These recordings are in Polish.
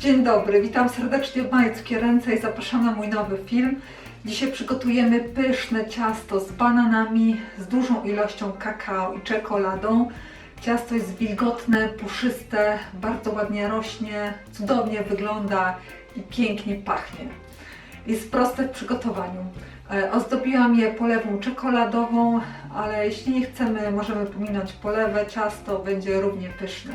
Dzień dobry, witam serdecznie w mojej cukierence i zapraszam na mój nowy film. Dzisiaj przygotujemy pyszne ciasto z bananami, z dużą ilością kakao i czekoladą. Ciasto jest wilgotne, puszyste, bardzo ładnie rośnie, cudownie wygląda i pięknie pachnie. Jest proste w przygotowaniu. E, Ozdobiłam je polewą czekoladową, ale jeśli nie chcemy, możemy pominąć polewę. Ciasto będzie równie pyszne.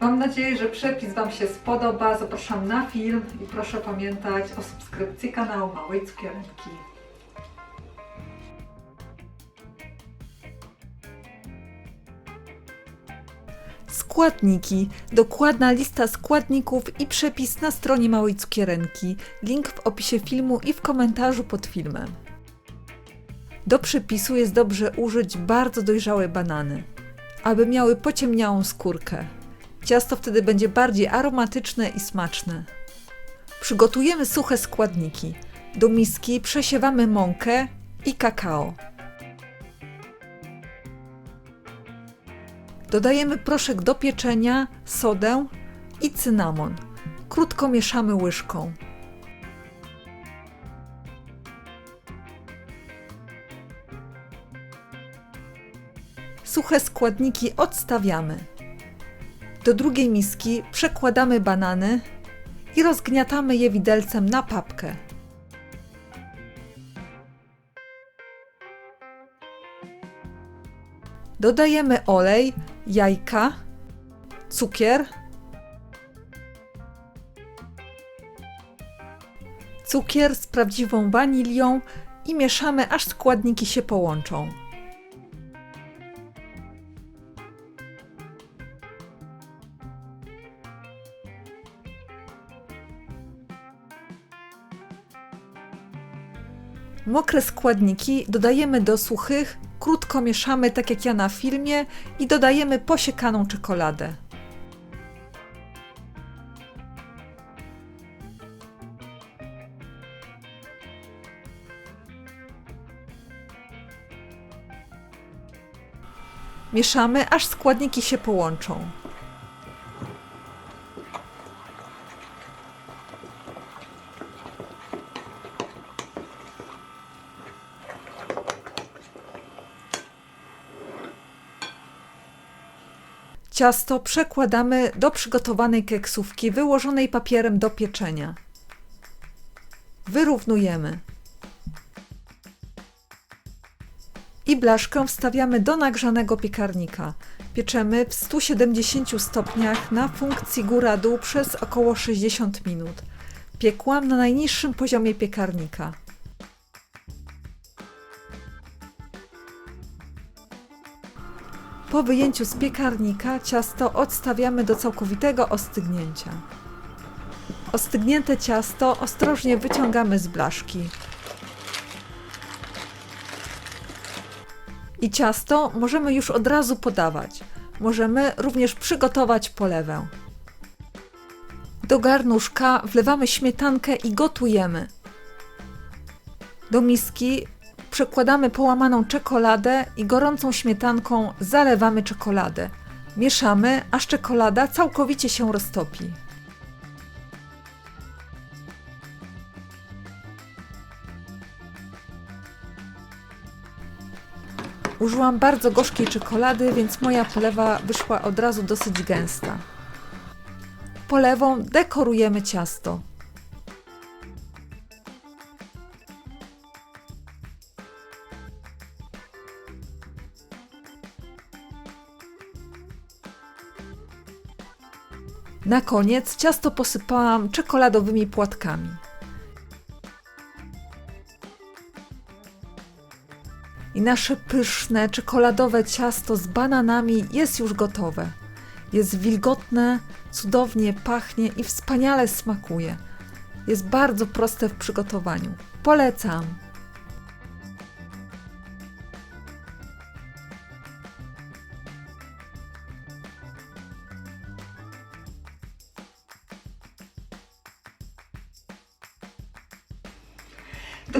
Mam nadzieję, że przepis Wam się spodoba. Zapraszam na film i proszę pamiętać o subskrypcji kanału Małej Cukierki. Składniki. Dokładna lista składników i przepis na stronie Małej Cukierenki. Link w opisie filmu i w komentarzu pod filmem. Do przepisu jest dobrze użyć bardzo dojrzałe banany, aby miały pociemniałą skórkę. Ciasto wtedy będzie bardziej aromatyczne i smaczne. Przygotujemy suche składniki. Do miski przesiewamy mąkę i kakao. Dodajemy proszek do pieczenia, sodę i cynamon. Krótko mieszamy łyżką. Suche składniki odstawiamy. Do drugiej miski przekładamy banany i rozgniatamy je widelcem na papkę. Dodajemy olej, jajka, cukier, cukier z prawdziwą wanilią i mieszamy aż składniki się połączą. Mokre składniki dodajemy do suchych, krótko mieszamy tak jak ja na filmie i dodajemy posiekaną czekoladę. Mieszamy aż składniki się połączą. Ciasto przekładamy do przygotowanej keksówki wyłożonej papierem do pieczenia. Wyrównujemy. I blaszkę wstawiamy do nagrzanego piekarnika. Pieczemy w 170 stopniach na funkcji góra-dół przez około 60 minut. Piekłam na najniższym poziomie piekarnika. Po wyjęciu z piekarnika ciasto odstawiamy do całkowitego ostygnięcia. Ostygnięte ciasto ostrożnie wyciągamy z blaszki. I ciasto możemy już od razu podawać. Możemy również przygotować polewę. Do garnuszka wlewamy śmietankę i gotujemy. Do miski przekładamy połamaną czekoladę i gorącą śmietanką zalewamy czekoladę. Mieszamy, aż czekolada całkowicie się roztopi. Użyłam bardzo gorzkiej czekolady, więc moja polewa wyszła od razu dosyć gęsta. Polewą dekorujemy ciasto. Na koniec ciasto posypałam czekoladowymi płatkami. I nasze pyszne czekoladowe ciasto z bananami jest już gotowe. Jest wilgotne, cudownie pachnie i wspaniale smakuje. Jest bardzo proste w przygotowaniu. Polecam.